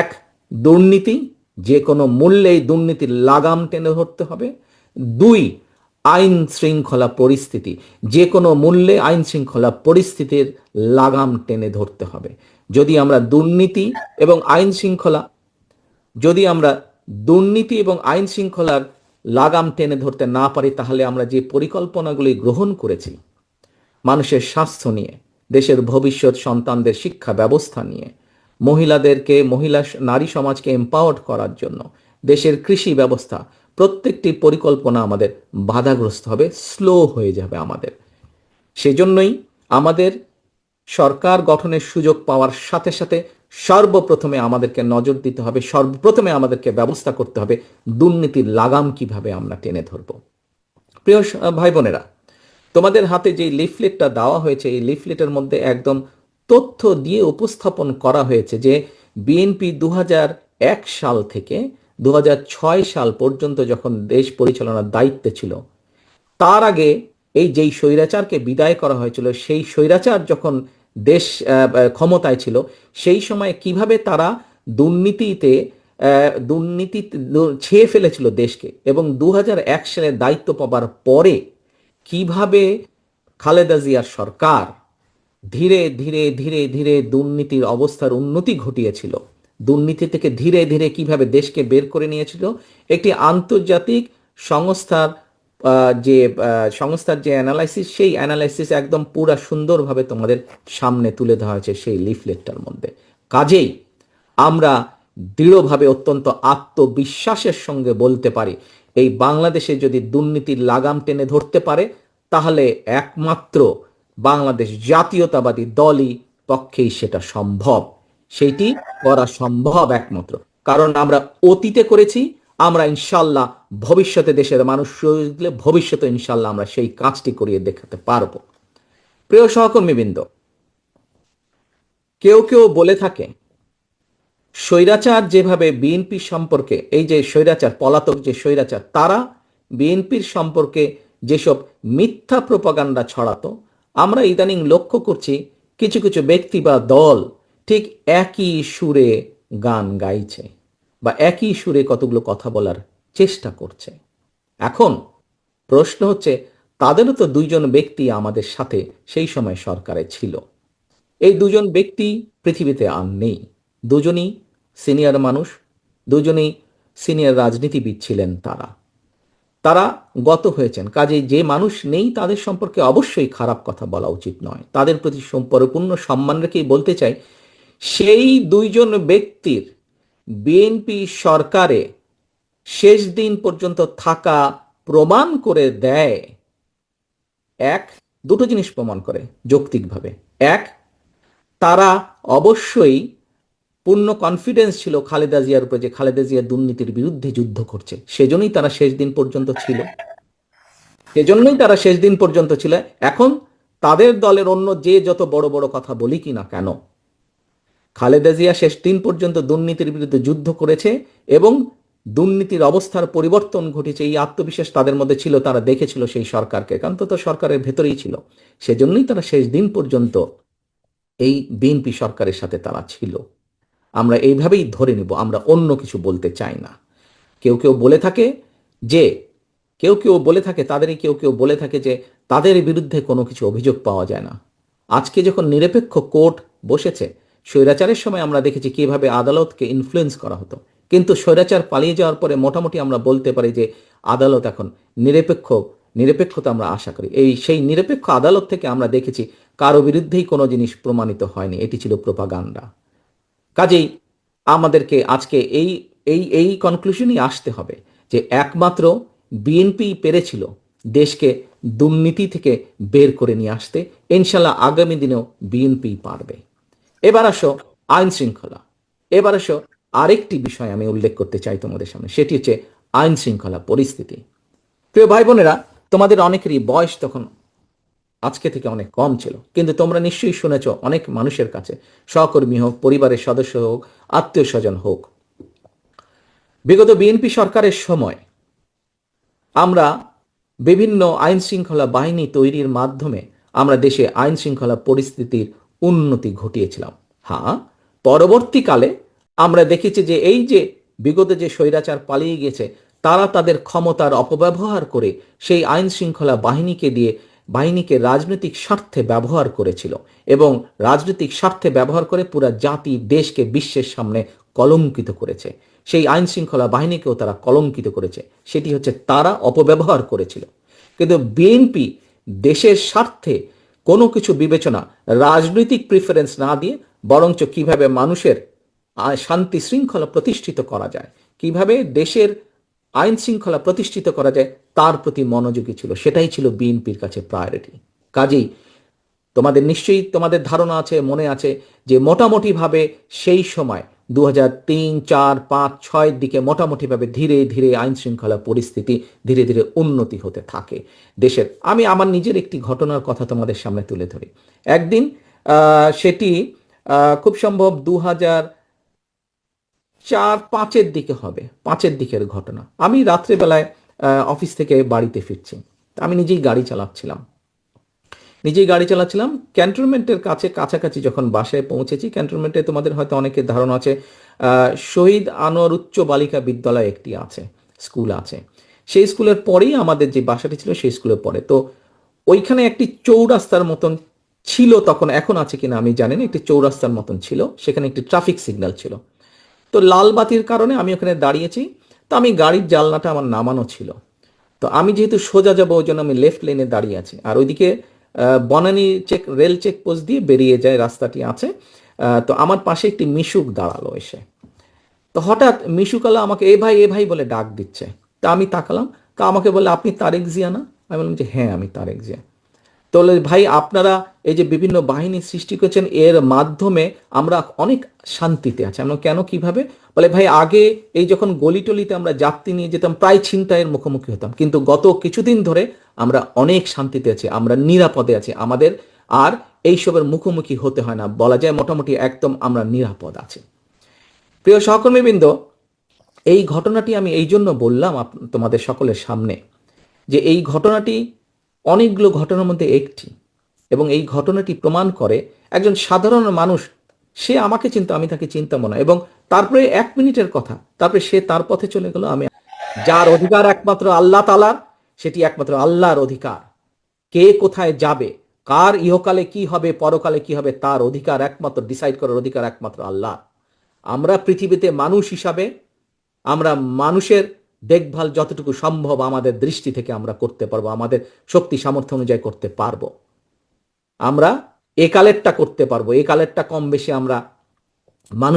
এক, দুর্নীতি, যে কোনো মূল্যে দুর্নীতির লাগাম টেনে ধরতে হবে। দুই, আইন শৃঙ্খলা পরিস্থিতি, যে কোনো মূল্যে আইন শৃঙ্খলা পরিস্থিতির লাগাম টেনে ধরতে হবে। যদি আমরা দুর্নীতি এবং আইন শৃঙ্খলা, যদি আমরা দুর্নীতি এবং আইন শৃঙ্খলার লাগাম টেনে ধরতে না পারি, তাহলে আমরা যে পরিকল্পনাগুলি গ্রহণ করেছি, মানুষের স্বাস্থ্য নিয়ে দেশের ভবিষ্যৎ সন্তানদের শিক্ষা ব্যবস্থা নিয়ে। মহিলাদেরকে, মহিলা নারী সমাজকে এম্পাওয়ার্ড করার জন্য দেশের কৃষি ব্যবস্থা প্রত্যেকটি পরিকল্পনা আমাদের বাধাগ্রস্ত হবে স্লো হয়ে যাবে আমাদের। সেজন্যই আমাদের সরকার গঠনের সুযোগ পাওয়ার সাথে সাথে সর্বপ্রথমে আমাদেরকে নজর দিতে হবে, সর্বপ্রথমে আমাদেরকে ব্যবস্থা করতে হবে দুর্নীতির লাগাম কীভাবে আমরা টেনে ধরব। প্রিয় ভাই বোনেরা তোমাদের হাতে যে লিফলেটটা দেওয়া হয়েছে, এই লিফলেটের মধ্যে একদম তথ্য দিয়ে উপস্থাপন করা হয়েছে যে বিএনপি দু এক সাল থেকে দু হাজার ছয় সাল পর্যন্ত যখন দেশ পরিচালনার দায়িত্বে ছিল, তার আগে এই যেই স্বৈরাচারকে বিদায় করা হয়েছিল, সেই স্বৈরাচার যখন দেশ ক্ষমতায় ছিল, সেই সময় কীভাবে তারা দুর্নীতিতে দুর্নীতি ছেয়ে ফেলেছিল দেশকে এবং দু সালে দায়িত্ব পাবার পরে কীভাবে খালেদা জিয়ার সরকার ধীরে ধীরে ধীরে ধীরে দুর্নীতির অবস্থার উন্নতি ঘটিয়েছিল? দুর্নীতি থেকে ধীরে ধীরে কীভাবে দেশকে বের করে নিয়েছিল? একটি আন্তর্জাতিক সংস্থার যে সংস্থার যে অ্যানালাইসিস সেই অ্যানালাইসিস একদম পুরা সুন্দরভাবে তোমাদের সামনে তুলে ধরা হয়েছে সেই লিফলেটটার মধ্যে। কাজেই আমরা দৃঢ়ভাবে অত্যন্ত আত্মবিশ্বাসের সঙ্গে বলতে পারি এই বাংলাদেশে যদি দুর্নীতির লাগাম টেনে ধরতে পারে, তাহলে একমাত্র বাংলাদেশ জাতীয়তাবাদী দলই পক্ষেই সেটা সম্ভব। সেইটি করা সম্ভব একমাত্র। কারণ আমরা অতীতে করেছি, আমরা ইনশাল্লাহ ভবিষ্যতে দেশের মানুষ ভবিষ্যতে ইনশাল্লাহ আমরা সেই কাজটি করিয়ে দেখাতে পারব। প্রিয় সহকর্মীবৃন্দ, কেউ কেউ বলে থাকে স্বৈরাচার যেভাবে বিএনপি সম্পর্কে, এই যে স্বৈরাচার, পলাতক যে স্বৈরাচার, তারা বিএনপির সম্পর্কে যেসব মিথ্যা প্রপাগান্ডা ছড়াতো, আমরা ইদানিং লক্ষ্য করছি কিছু কিছু ব্যক্তি বা দল ঠিক একই সুরে গান গাইছে বা একই সুরে কতগুলো কথা বলার চেষ্টা করছে। এখন প্রশ্ন হচ্ছে, তাদেরও তো দুইজন ব্যক্তি আমাদের সাথে সেই সময় সরকারে ছিল। এই দুজন ব্যক্তি পৃথিবীতে আর নেই। দুজনই সিনিয়র মানুষ, দুজনেই সিনিয়র রাজনীতিবিদ ছিলেন তারা। তারা গত হয়েছেন। কাজে যে মানুষ নেই তাদের সম্পর্কে অবশ্যই খারাপ কথা বলা উচিত নয়। তাদের প্রতি সম- পরিপূর্ণ সম্মান রেখেই বলতে চাই, সেই দুইজন ব্যক্তির বিএনপি সরকারে শেষ দিন পর্যন্ত থাকা প্রমাণ করে দেয়, এক, দুটো জিনিস প্রমাণ করে যৌক্তিকভাবে। এক, তারা অবশ্যই পূর্ণ কনফিডেন্স ছিল খালেদা জিয়ার উপরে যে খালেদা জিয়া দুর্নীতির বিরুদ্ধে যুদ্ধ করছে। সেজন্যই তারা শেষ দিন পর্যন্ত ছিল। সেজন্যই তারা শেষ দিন পর্যন্ত ছিল। এখন তাদের দলের অন্য যে যত বড় বড় কথা বলি কি না কেন? খালেদা জিয়া শেষ দিন পর্যন্ত দুর্নীতির বিরুদ্ধে যুদ্ধ করেছে এবং দুর্নীতির অবস্থার পরিবর্তন ঘটেছে, এই আত্মবিশ্বাস তাদের মধ্যে ছিল, তারা দেখেছিল সেই সরকারকে। কারণ তো সরকারের ভেতরেই ছিল। সেজন্যই তারা শেষ দিন পর্যন্ত এই বিএনপি সরকারের সাথে তারা ছিল। আমরা এইভাবেই ধরে নেব, আমরা অন্য কিছু বলতে চাই না। কেউ কেউ বলে থাকে যে, কেউ কেউ বলে থাকে, তাদেরই কেউ কেউ বলে থাকে যে, তাদের বিরুদ্ধে কোনো কিছু অভিযোগ পাওয়া যায় না। আজকে যখন নিরপেক্ষ কোর্ট বসেছে, স্বৈরাচারের সময় আমরা দেখেছি কীভাবে আদালতকে ইনফ্লুয়েন্স করা হতো। কিন্তু স্বৈরাচার পালিয়ে যাওয়ার পরে মোটামুটি আমরা বলতে পারি যে, আদালত এখন নিরপেক্ষ, নিরপেক্ষতা আমরা আশা করি। এই সেই নিরপেক্ষ আদালত থেকে আমরা দেখেছি, কারও বিরুদ্ধেই কোনো জিনিস প্রমাণিত হয়নি। এটি ছিল প্রোপাগান্ডা কাজেই আমাদেরকে আজকে এই এই এই কনক্লুশনই আসতে হবে যে একমাত্র বিএনপি পেরেছিল দেশকে দুর্নীতি থেকে বের করে নিয়ে আসতে। ইনশাল্লাহ আগামী দিনেও বিএনপি পারবে এবার আসো আইন শৃঙ্খলা। এবার আসো আরেকটি বিষয় আমি উল্লেখ করতে চাই তোমাদের সামনে, সেটি হচ্ছে আইন শৃঙ্খলা পরিস্থিতি। প্রিয় ভাই বোনেরা, তোমাদের অনেকেরই বয়স তখন আজকে থেকে অনেক কম ছিল। কিন্তু তোমরা নিশ্চয়ই শুনেছ, অনেক মানুষের কাছে, সহকর্মী হোক, পরিবারের সদস্য হোক আত্মীয় স্বজন হোক। বিগত বিএনপি সরকারের সময় আমরা বিভিন্ন আইন শৃঙ্খলা বাহিনী তৈরির মাধ্যমে আমরা দেশে আইন শৃঙ্খলা পরিস্থিতির উন্নতি ঘটিয়েছিলাম। হ্যাঁ পরবর্তীকালে আমরা দেখেছি যে এই যে বিগত যে স্বৈরাচার পালিয়ে গেছে, তারা তাদের ক্ষমতার অপব্যবহার করে সেই আইন শৃঙ্খলা বাহিনীকে দিয়ে বাহিনীকে রাজনৈতিক স্বার্থে ব্যবহার করেছিল এবং রাজনৈতিক স্বার্থে ব্যবহার করে পুরা জাতি দেশকে বিশ্বের সামনে কলঙ্কিত করেছে। সেই আইন শৃঙ্খলা বাহিনীকেও তারা কলঙ্কিত করেছে। সেটি হচ্ছে তারা অপব্যবহার করেছিল। কিন্তু বিএনপি দেশের স্বার্থে কোনো কিছু বিবেচনা, রাজনৈতিক প্রিফারেন্স না দিয়ে বরঞ্চ কীভাবে মানুষের শান্তি শৃঙ্খলা প্রতিষ্ঠিত করা যায়, কীভাবে দেশের আইন শৃঙ্খলা প্রতিষ্ঠিত করা যায়, তার প্রতি মনোযোগী ছিল। সেটাই ছিল বিএনপির কাছে প্রায়োরিটি কাজেই তোমাদের নিশ্চয়ই তোমাদের ধারণা আছে, মনে আছে যে মোটামুটিভাবে সেই সময় দু হাজার তিন, চার, পাঁচ, ছয়ের দিকে মোটামুটিভাবে ধীরে ধীরে আইন শৃঙ্খলা পরিস্থিতি ধীরে ধীরে উন্নতি হতে থাকে দেশের। আমি আমার নিজের একটি ঘটনার কথা তোমাদের সামনে তুলে ধরি। একদিন সেটি খুব সম্ভব দু হাজার চার, পাঁচের দিকে হবে, পাঁচের দিকের ঘটনা। আমি রাত্রেবেলায় অফিস থেকে বাড়িতে ফিরছি। আমি নিজেই গাড়ি চালাচ্ছিলাম। নিজেই গাড়ি চালাচ্ছিলাম। ক্যান্টনমেন্টের কাছে, কাছাকাছি যখন বাসায় পৌঁছেছি, ক্যান্টনমেন্টে তোমাদের হয়তো অনেকের ধারণা আছে শহীদ আনোয়ার উচ্চ বালিকা বিদ্যালয় একটি আছে, স্কুল আছে। সেই স্কুলের পরেই আমাদের যে বাসাটি ছিল, সেই স্কুলের পরে। তো ওইখানে একটি চৌরাস্তার মতন ছিল তখন, এখন আছে কিনা আমি জানি না, একটি চৌরাস্তার মতন ছিল। সেখানে একটি ট্রাফিক সিগন্যাল ছিল। তো লাল বাতির কারণে আমি ওখানে দাঁড়িয়েছি। তো আমি গাড়ির জানলাটা আমার নামানো ছিল। তো আমি যেহেতু সোজা যাব, ওই জন্য আমি লেফট লেনে দাঁড়িয়ে আছি। আর ওইদিকে Banani check rail check post দিয়ে বেরিয়ে যায়, রাস্তাটি আছে। তো আমার পাশে একটি মিশুক দাঁড়াল এসে। তো হঠাৎ মিশুকালা আমাকে, এ ভাই এ ভাই বলে ডাক দিচ্ছে। তা আমি তাকালাম। তা আমাকে বলে আপনি তারেক জিয়া না? আমি বললাম যে হ্যাঁ আমি তারেক জিয়া। তো বলে, ভাই আপনারা এই যে বিভিন্ন বাহিনী সৃষ্টি করেছেন এর মাধ্যমে আমরা অনেক শান্তিতে আছি। আমরা কেন কীভাবে? বলে ভাই আগে এই যখন গলিটলিতে আমরা যাত্রী নিয়ে যেতাম প্রায় ছিনতাইয়ের মুখোমুখি হতাম। কিন্তু গত কিছুদিন ধরে আমরা অনেক শান্তিতে আছি আমরা নিরাপদে আছি। আমাদের আর এইসবের মুখোমুখি হতে হয় না। বলা যায় মোটামুটি একদম আমরা নিরাপদ আছি। প্রিয় সহকর্মীবৃন্দ এই ঘটনাটি আমি এই জন্য বললাম তোমাদের সকলের সামনে যে এই ঘটনাটি অনেকগুলো ঘটনার মধ্যে একটি। এবং এই ঘটনাটি প্রমাণ করে একজন সাধারণ মানুষ, সে আমাকে চিন্তা, আমি তাকে চিন্তাম না। এবং তারপরে এক মিনিটের কথা, তারপরে সে তার পথে চলে গেল, আমি যার অধিকার একমাত্র আল্লাহ তালার সেটি একমাত্র আল্লাহর অধিকার। কে কোথায় যাবে, কার ইহকালে কি হবে, পরকালে কি হবে, তার অধিকার একমাত্র ডিসাইড করার অধিকার একমাত্র আল্লাহ আমরা পৃথিবীতে মানুষ হিসাবে, আমরা মানুষের দেখভাল যতটুকু সম্ভব আমাদের দৃষ্টি থেকে আমরা করতে পারব, আমাদের শক্তি সামর্থ্য অনুযায়ী করতে পারব। আমরা একালেরটা কালেরটা করতে পারব একালেরটা কালেরটা কম বেশি আমরা মানুষ